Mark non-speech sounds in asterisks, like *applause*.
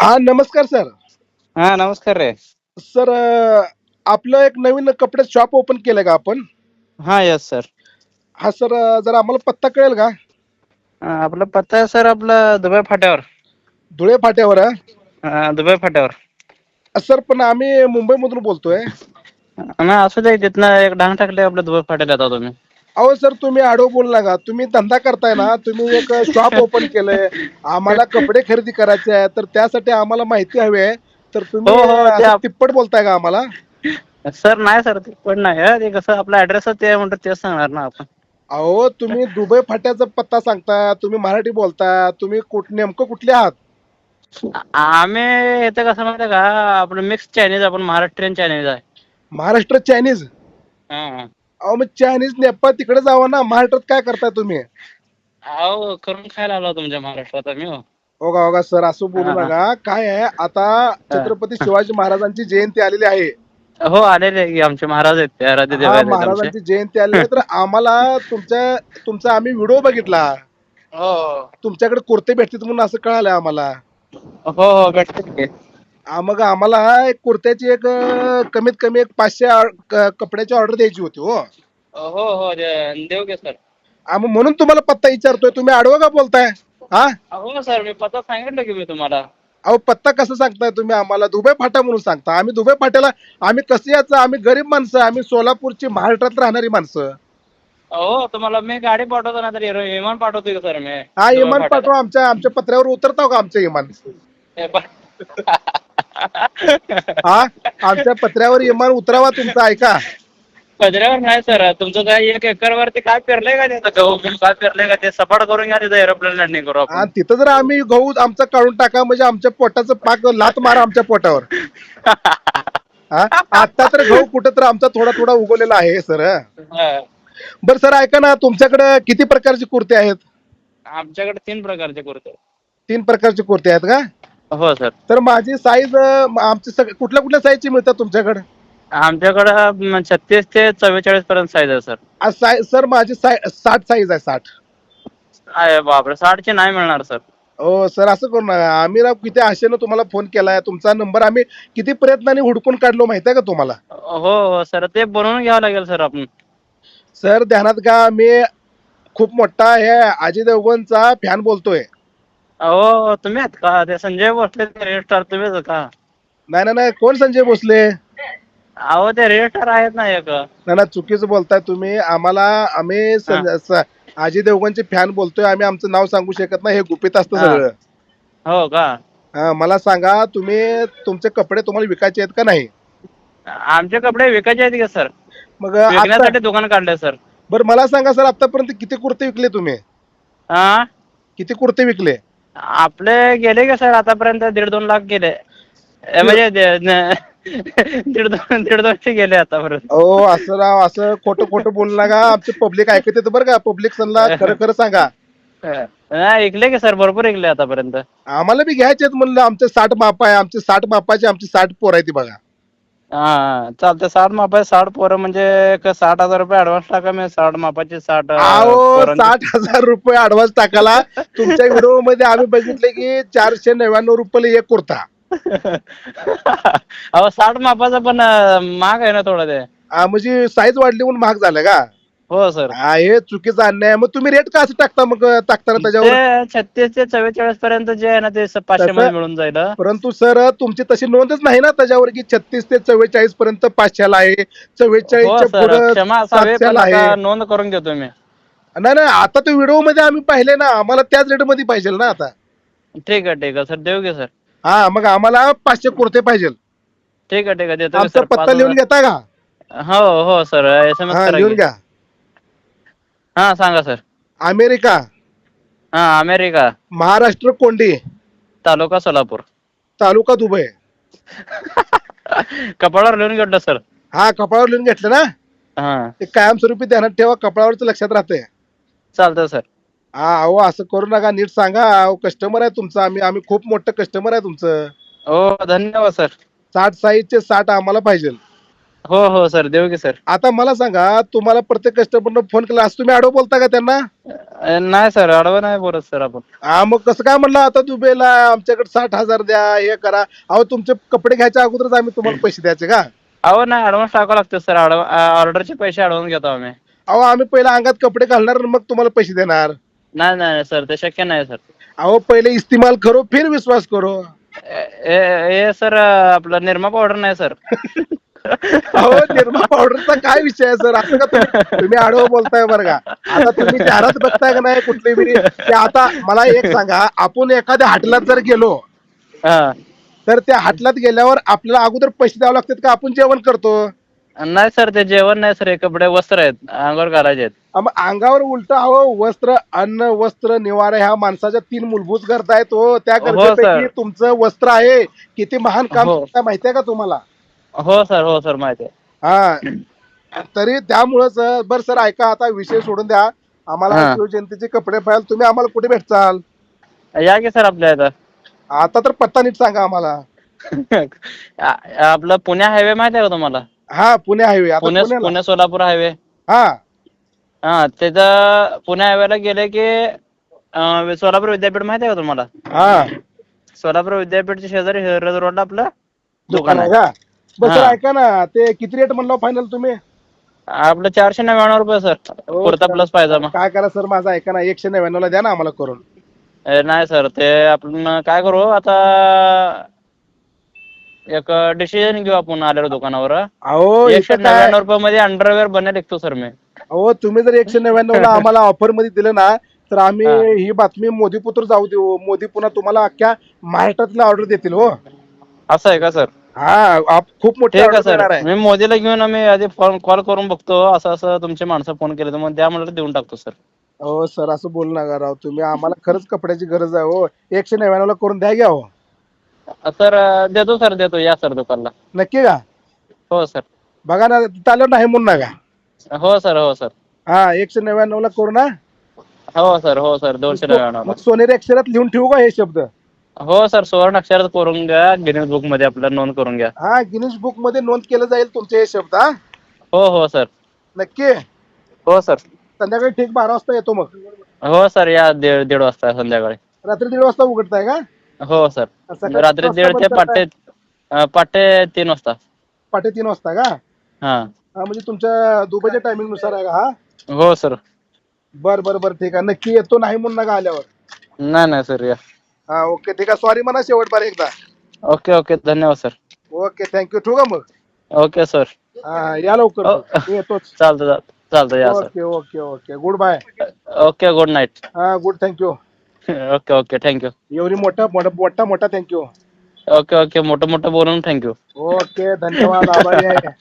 हा नमस्कार सर. हा नमस्कार रे. सर अं, आपलं एक नवीन कपडे शॉप ओपन केलं का आपण? हा यस सर हा सर अं, जरा आम्हाला पत्ता कळेल का? आपला पत्ता आहे सर आपला दुबई फाट्यावर. धुळे फाट्यावर. हा, दुबई फाट्यावर. सर पण आम्ही मुंबईमधून बोलतोय. ना असू दे तिथनं एक डांग टाकले आपल्या दुबई फाट्याला येतात तुम्ही. अहो सर तुम्ही आडो बोल नका. तुम्ही धंदा करताय ना तुम्ही एक शॉप ओपन केलंय. आम्हाला कपडे खरेदी करायचे आहे तर त्यासाठी आम्हाला माहिती हवी आहे. तर तुम्ही हो, हो, ते असं आप- तिप्पट बोलताय का आम्हाला? सर नाही सर ते पण नाही. हं. ते कसं आपला ऍड्रेस ते म्हणतात तेच सांगणार ना आपण. अहो तुम्ही दुबई फाट्याचा पत्ता सांगता तुम्ही मराठी बोलता तुम्ही कुठ नेमकं कुठले आहात? आम्ही इथं कसं माहिती का आपलं मिक्स चायनीज आपण महाराष्ट्रीयन चायनीज आहे. महाराष्ट्र चायनीज हा. अहो मग चायनीज नेपाळ तिकडे जावा ना. महाराष्ट्रात काय करताय तुम्ही? अहो करून खायला आलो तुमच्या महाराष्ट्रात आम्ही हो. ओगा ओगा सर असं बोलू हा. नका. काय आहे आता छत्रपती शिवाजी महाराजांची जयंती आलेली आहे. हो आलेले आहे की आमचे महाराज आहेत ते आराध्य देव हा आहेत आमचे. महाराजांची जयंती आलेली आहे. तर आम्हाला तुमच्या तुमचा आम्ही व्हिडिओ बघितला. हो. तुमच्याकडे कुर्ते भेटतात म्हणून असं कळालं आम्हाला. हो हो भेटते की. आ, मग आम्हाला एक कुर्त्याची एक अं, कमीत कमी एक पाचशे ऑ- क- कपड्याची ऑर्डर द्यायची होती हो. हो हो दे- देऊ की सर. आ, मग म्हणून तुम्हाला पत्ता विचारतोय तुम्ही आडवं का बोलताय? हा? हो सर मी पत्ता सांगितलं की मी तुम्हाला. अहो पत्ता कसं सांगताय तुम्ही आम्हाला? दुबई फाटा म्हणून सांगता. आम्ही दुबई फाट्याला आम्ही कसं याचं आम्ही गरीब माणसं आम्ही सोलापूरची महाराष्ट्रात राहणारी माणसं. हो तुम्हाला मी गाडी पाठवतो ना तर विमान पाठवतोय का सर मी. हा फाट्याला. पाठवा आमच्या आमच्या पत्र्यावर उतरताव का आमचं इमान हे पा- *laughs* हा? आमच्या पत्र्यावर इमान उतरावा तुमचं ऐका. पदऱ्यावर नाही सर. तुमचं काय एक एकर वरती काय पेरलंय का त्याचं गहू बिहू काय पेरलंय का ते? सपाट करून घ्या तिथं एरोप्लेन लँडिंग करू आपण. तिथं जर आम्ही गहू आमचा काढून टाका म्हणजे आमच्या पोटाचं पाक लात मारा आमच्या पोटावर. हा? आता तर गहू कुठं तर आमचा थोडा थोडा उगवलेला आहे सर. हा. बर सर ऐका ना तुमच्याकडे किती प्रकारचे कुर्ते आहेत? आमच्याकडे तीन प्रकारचे कुर्ते तीन प्रकारचे कुर्ते आहेत का? हो सर. तर माझी साईज आमची सग कुठल्या कुठल्या साईजची मिळतात तुमच्याकडे? आमच्याकडं छत्तीस ते चव्वेचाळीस पर्यंत साईज आहे सर. आ, साय सर माझी साय साठ साईज आहे साठ. अरे बापरे साठचे नाही मिळणार सर. हो सर असं करू नका. आम्ही राव किती आशेनं तुम्हाला फोन केलाय तुमचा नंबर आम्ही किती प्रयत्नाने हुडकून काढलो माहिती आहे का तुम्हाला? हो हो सर ते बनवून घ्यावं लागेल सर आपण. सर ध्यानात का मी खूप मोठा हे अजय देवगणचा फॅन बोलतोय. हो तुम्ही आहेत का? ते संजय भोसले ते रेड स्टार तुम्हीच का? नाही नाही नाही कोण संजय भोसले? अहो ते रेड स्टार आहेत ना एक. नाही ना चुकीचं बोलताय तुम्ही. आम्हाला आम्ही सं- स- अजय देवगणचे फॅन बोलतोय आम्ही आमचं नाव सांगू शकत नाही हे गुपित असतं हा. सगळं. हो का? हा, मला सांगा तुम्ही तुमचे कपडे तुम्हाला विकायचे आहेत का नाही? आमचे कपडे विकायचे आहेत का सर? मग आता विकण्यासाठी दुकान काढलंय सर. बरं मला सांगा सर आतापर्यंत किती कुर्ते विकले तुम्ही? हा? किती कुर्ते विकले? आपले गेले का सर? आतापर्यंत दीड दोन लाख गेले. म्हणजे दे- न- *laughs* दीड दोन दीड दोनशे गेले आतापर्यंत. हो असं राव असं खोटं खोटं बोलू नका. आमचे पब्लिक ऐकत येतं बरं का? पब्लिक सल्ला खरं खरं सांगा. नाही ऐकले की सर? भरपूर ऐकले आतापर्यंत. आम्हाला बी घ्यायचे आहेत म्हणलं. आमचे साठ माप आहे आमचे साठ मापाचे आमची साठ पोर आहे ती बघा. हा चालते साठ मापाचे साठ पोरं म्हणजे साठ हजार रुपये ऍडव्हान्स टाका मी साठ मापाचे साठ अं, अहो पोरांचे. साठ हजार रुपये ऍडव्हान्स टाकाला तुमच्या व्हिडिओमध्ये आम्ही बघितले की चारशे नव्याण्णव रुपये एक कुर्ता. *laughs* अहो साठ मापाचा पण अं, महाग आहे ना थोडं ते. आ, म्हणजे साईज वाढली म्हणून महाग झालं का? हो सर. हा, हे चुकीचा अन्याय. आहे. मग तुम्ही रेट का असं टाकता मग टाकताना त्याच्यावर? ते छत्तीस ते चव्वेचाळीस पर्यंत जे आहे ना ते स- पाचशे मध्ये मिळून जाईल हं. परंतु सर तुमची तशी नोंदच नाही ना त्याच्यावर की छत्तीस ते चव्वेचाळीस पर्यंत पाचशेला आहे. हो चव्वेचाळीसच्या सर. पुढे क्षमा असावी पण सातशेला आता आहे. नोंद करून घेतो मी. नाही नाही आता तो व्हिडिओमध्ये आम्ही पाहिले ना आम्हाला त्याच रेटमध्ये पाहिजे ना आता. ठीक आहे ठीक आहे सर. देऊ घे सर. हा मग आम्हाला पाचशे कुर्ते पाहिजे. ठीक आहे ठीक आहे. देतो की आमचा सर. पत्ता लिहून हजार. घेता का? हो हो सर. एस एम एस हा करा लिहून की. घ्या. हा सांगा सर. अमेरिका. हा अमेरिका. महाराष्ट्र कोंडी. तालुका सोलापूर. तालुका दुबई. *laughs* कपाळावर लिहून घेतलं सर. हा कपाळावर लिहून घेतलं ना? हा. ते कायमस्वरूपी ध्यानात ठेवा कपाळावरच लक्षात राहते चालतं सर. हा अहो असं करू नका नीट सांगा. अहो कस्टमर आहे तुमचं आम्ही आम्ही खूप मोठं कस्टमर आहे तुमचं. हो धन्यवाद सर. साठ साईजचे साठ आम्हाला पाहिजे हो हो सर देऊ की सर आता मला सांगा तुम्हाला प्रत्येक कस्टमरनं फोन केला तुम्ही आडो बोलता का त्यांना? अ, नाही सर आडवं नाही बोलत सर आपण. हा मग कसं काय म्हणलं आता दुबईला आमच्याकडे साठ हजार द्या हे करा. अहो तुमचे कपडे घ्यायच्या अगोदरच आम्ही तुम्हाला पैसे द्यायचे का? अहो नाही ॲडव्हान्स टाकावं लागतं सर ऑर्डरचे पैसे ॲडव्हान्स घेतो आम्ही. अहो आम्ही पहिला अंगात कपडे घालणार आणि मग तुम्हाला पैसे देणार. नाही नाही सर ते शक्य नाही सर अहो पहिले इस्तेमाल करो फिर विश्वास करो. हे सर आपलं निर्मा पावडर नाही सर *laughs* अहो निर्मा पावडरचा काय विषय आहे सर? असं का तुम्ही तुम्ही आडवं बोलताय बरं का? आता तुम्ही जाहिरात बघताय का नाही कुठली बी ते आता मला एक सांगा आपण एखाद्या हाटलात जर गेलो हा. तर त्या हाटलात गेल्यावर आपल्याला अगोदर पैसे द्यावे लागतात का? आपण जेवण करतो. नाही सर ते जेवण नाही सर हे कपडे वस्त्र आहेत अंगावर घालायचे आहेत. अ मग अंगावर उलट अहो वस्त्र अन्न वस्त्र निवारा ह्या माणसाच्या तीन मूलभूत गरजा आहेत हो. त्या हो, गरजेपैकी. तुमचं वस्त्र आहे. किती महान काम हो. माहितीये का तुम्हाला? हो सर हो सर माहिती आहे. हा तरी त्यामुळंच बर सर ऐका आता विषय सोडून द्या. आम्हाला हा. शिवजयंतीचे कपडे पाहिजे तुम्ही आम्हाला कुठे भेटचाल? या की सर आपल्या इथं? आता तर पत्ता नीट सांगा आम्हाला. *laughs* आ- आपलं पुणे हायवे माहिती आहे का तुम्हाला? हा पुणे हायवे आता पुणे पुण्याला. पुणे सोलापूर हायवे. हा. हा त्याचं पुणे हायवेला गेले की अं, सोलापूर विद्यापीठ माहिती आहे का तुम्हाला? हा. सोलापूर विद्यापीठच्या शेजारी रोडला आपलं दुकान आहे. का? बस सर हा. ऐका ना ते किती रेट म्हणलं फायनल तुम्ही? आपलं चारशे नव्याण्णव रुपये सर. हो, कुर्ता. प्लस पायजामा. काय करा सर माझा ऐका ना एकशे नव्याण्णव ला द्या ना आम्हाला करून. ए, नाही सर ते आपण काय करू आता एक डिसिजन घेऊ आपण आल्यावर दुकानावर. अहो एकशे इथं काय नव्याण्णव रुपये मध्ये अंडरवेअर बनेल लिखतो सर मी. अहो तुम्ही जर एकशे नव्याण्णव ला *laughs* आम्हाला ऑफरमध्ये दिलं ना तर आम्ही हा. ही बातमी मोदी पुत्र जाऊ देऊ. मोदी पुन्हा तुम्हाला अख्ख्या महाराष्ट्रातला ऑर्डर देतील हो. असं आहे का सर? हा आप- खूप मोठी ठीक आहे ऑर्डर देणार सर आहे. मी मोदीला घेऊन आम्ही आधी फोन कॉल करून बघतो. असं असं तुमचे माणसं फोन केले तर मग द्या म्हणलं तर देऊन टाकतो सर हो सर असं बोलू नका राव. तुम्ही आम्हाला खरंच कपड्याची गरज आहे हो. एकशे नव्याण्णव ला करून द्या घ्या हो. सर देतो सर देतो. या सर दुकानला. नक्की का? हो सर बघा ना तिथं आल्यावर नाही म्हणू नका. हो सर हो सर हा एकशे नव्याण्णव ला करू ना? हो सर हो सर दोनशे नव्याण्णव मग सोनेरी अक्षरात लिहून ठेवू का हे शब्द? हो सर सुवर्ण अक्षरात करून घ्या. गिनीज बुकमध्ये आपलं नोंद करून घ्या. हा गिनीज बुकमध्ये नोंद केलं जाईल तुमचे हे शब्द हा? हो हो सर नक्की? हो सर संध्याकाळी ठीक बारा वाजता येतो मग. हो सर या दीड दीड वाजता संध्याकाळी. रात्री दीड वाजता उघडताय का? हो सर सकाळी रात्री किती दीड ते बंद? पाटे अं, पाटे तीन वाजता. पहाटे तीन वाजता का? हा. हा म्हणजे तुमच्या दुबईच्या टायमिंगनुसार आहे का हा? हो सर बर बर बर. ठीक आहे. नक्की येतो नाही म्हणून नका आल्यावर. नाही नाही सर या. हा ओके. ठीक आहे. सॉरी म्हणा शेवट बार एकदा. Okay okay. धन्यवाद सर. ओके. थँक्यू ठेवू का मग? Okay sir. हा या लवकर. हो. येतोच. चालतं चालतं. चालतं या sir. Okay okay okay. Good bye okay good night हा good thank you *laughs* okay okay. Thank you एवढी मोठा मोठा मोठा मोठा थँक्यू ओके ओके. मोठं मोठं बोलून थँक्यू ओके. धन्यवाद. आभारी आहे.